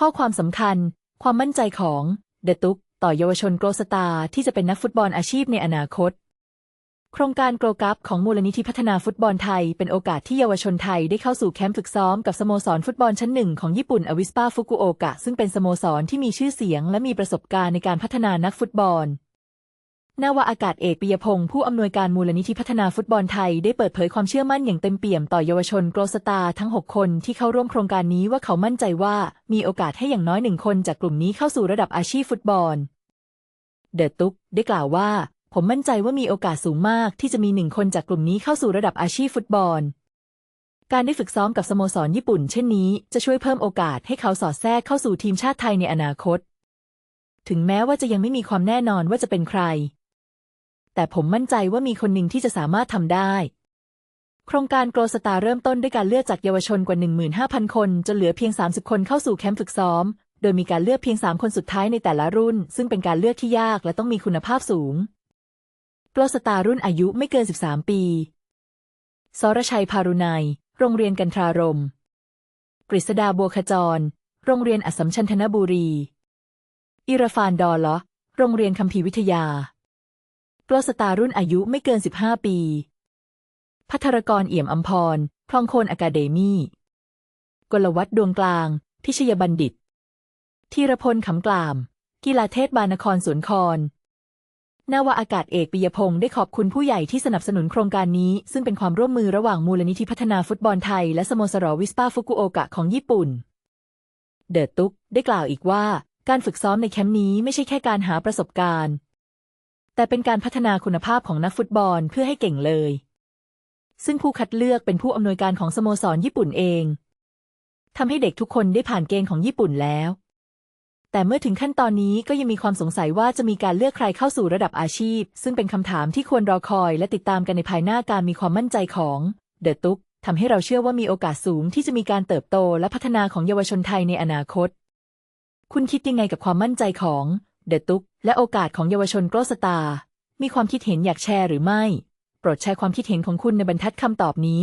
ข้อความสำคัญ ความมั่นใจของเดตุกต่อเยาวชนโกลสตาร์ที่จะเป็นนักฟุตบอลอาชีพในอนาคต โครงการโกลกัปของมูลนิธิพัฒนาฟุตบอลไทย เป็นโอกาสที่เยาวชนไทยได้เข้าสู่แคมป์ฝึกซ้อมกับสโมสรฟุตบอลชั้นหนึ่งของญี่ปุ่นอวิสปาฟุกุโอกะซึ่งเป็นสโมสรที่มีชื่อเสียงและมีประสบการณ์ในการพัฒนานักฟุตบอล นาวาอากาศเอกปิยพงศ์ผู้อำนวยการมูลนิธิพัฒนาฟุตบอลไทยได้เปิดเผยความเชื่อมั่นอย่างเต็มเปี่ยมต่อเยาวชนโกลสตาทั้ง 6 คนที่เข้าร่วมโครงการนี้ว่าเขามั่นใจว่า มีโอกาสให้อย่างน้อยหนึ่งคนจากกลุ่มนี้เข้าสู่ระดับอาชีพฟุตบอล เดอะตุกได้กล่าวว่า ผมมั่นใจว่ามีโอกาสสูงมากที่จะมีหนึ่งคนจากกลุ่มนี้เข้าสู่ระดับอาชีพฟุตบอล การได้ฝึกซ้อมกับสโมสรญี่ปุ่น เช่นนี้จะช่วยเพิ่มโอกาสให้เขาสอดแทรกเข้าสู่ทีมชาติไทยในอนาคต ถึงแม้ว่าจะยังไม่มีความแน่นอนว่าจะเป็นใคร แต่ผมมั่นใจว่ามีคนหนึ่งที่จะสามารถทำได้ โครงการโกลสตาร์เริ่มต้นด้วยการเลือกจากเยาวชนกว่า 15,000 คน จนเหลือเพียง 30 คนเข้าสู่แคมป์ฝึกซ้อม โดยมีการเลือกเพียง 3 คนสุดท้ายในแต่ละรุ่น ซึ่งเป็นการเลือกที่ยากและต้องมีคุณภาพสูงโกลสตาร์รุ่นอายุไม่เกิน 13 ปี สรชัยพารุนัย โรงเรียนกันทรารม กฤษดาบัวขจร โรงเรียนอัสสัมชัญธนบุรี อิรฟานดอลล์โรงเรียนคัมภีร์วิทยา โกลสตาร์รุ่นอายุไม่เกิน 15 ปี พัทรกรเอี่ยมอัมพร คลองโคนอะคาเดมี่กลวัฒน์ดวงกลาง พิชยบัณฑิตธีรพลขำกลาม กีฬาเทศบานครสวนครนาวาอากาศเอกปิยพงศ์ได้ขอบคุณผู้ใหญ่ที่สนับสนุนโครงการนี้ ซึ่งเป็นความร่วมมือระหว่างมูลนิธิพัฒนาฟุตบอลไทย และสโมสรวิสปาฟุกุโอกะของญี่ปุ่น เดอะตุกได้กล่าวอีกว่า การฝึกซ้อมในแคมป์นี้ไม่ใช่แค่การหาประสบการณ์ แต่เป็นการพัฒนาคุณภาพของนักฟุตบอลเพื่อให้เก่งเลย ซึ่งผู้คัดเลือกเป็นผู้อำนวยการของสโมสรญี่ปุ่นเองทำให้เด็กทุกคนได้ผ่านเกณฑ์ของญี่ปุ่นแล้ว แต่เมื่อถึงขั้นตอนนี้ก็ยังมีความสงสัยว่าจะมีการเลือกใครเข้าสู่ระดับอาชีพ ซึ่งเป็นคำถามที่ควรรอคอยและติดตามกันในภายหน้าการมีความมั่นใจของเดอะตุกทำให้เราเชื่อว่ามีโอกาสสูงที่จะมีการเติบโตและพัฒนาของเยาวชนไทยในอนาคต คุณคิดยังไงกับความมั่นใจของเดอะตุก และโอกาสของเยาวชนโกลสตา มีความคิดเห็นอยากแชร์หรือไม่ โปรดแชร์ความคิดเห็นของคุณในบรรทัดคำตอบนี้